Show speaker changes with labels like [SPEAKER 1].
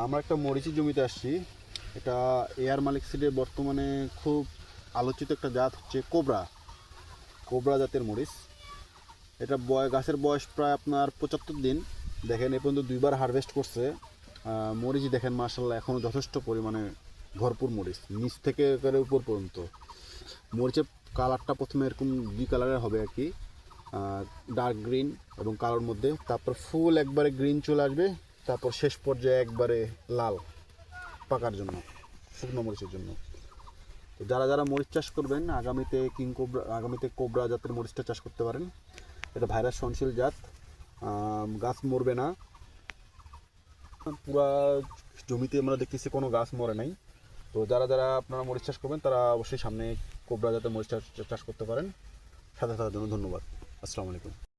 [SPEAKER 1] আমরা একটা মরিচের জমিতে আসছি। এটা এয়ার মালিক সিডের বর্তমানে খুব আলোচিত একটা জাত হচ্ছে কোবরা। কোবরা জাতের মরিচ। এটা বয় গাছের বয়স প্রায় আপনার পঁচাত্তর দিন। দেখেন, এ পর্যন্ত দুইবার হারভেস্ট করছে। মরিচ দেখেন মার্শাল্লাহ এখনও যথেষ্ট পরিমাণে ভরপুর মরিচ। নিচ থেকে একেবারে উপর পর্যন্ত। মরিচের কালারটা প্রথমে এরকম দুই কালারের হবে আর কি। ডার্ক গ্রিন এবং কালোর মধ্যে। তারপর ফুল একবারে গ্রিন চলে আসবে। তারপর শেষ পর্যায়ে একবারে লাল, পাকার জন্য, শুকনো মরিচের জন্য। তো যারা যারা মরিচ চাষ করবেন, আগামীতে কিং কোবরা, আগামীতে কোবরা জাতের মরিচটা চাষ করতে পারেন। এটা ভাইরাস সহনশীল জাত গাছ মরবে না। পুরা জমিতে আমরা দেখতেছি কোনো গাছ মরে নাই। তো যারা যারা আপনারা মরিচ চাষ করবেন, তারা অবশ্যই সামনে কোবরা জাতের মরিচ চাষ করতে পারেন। সাথে থাকার জন্য ধন্যবাদ। আসসালামু আলাইকুম।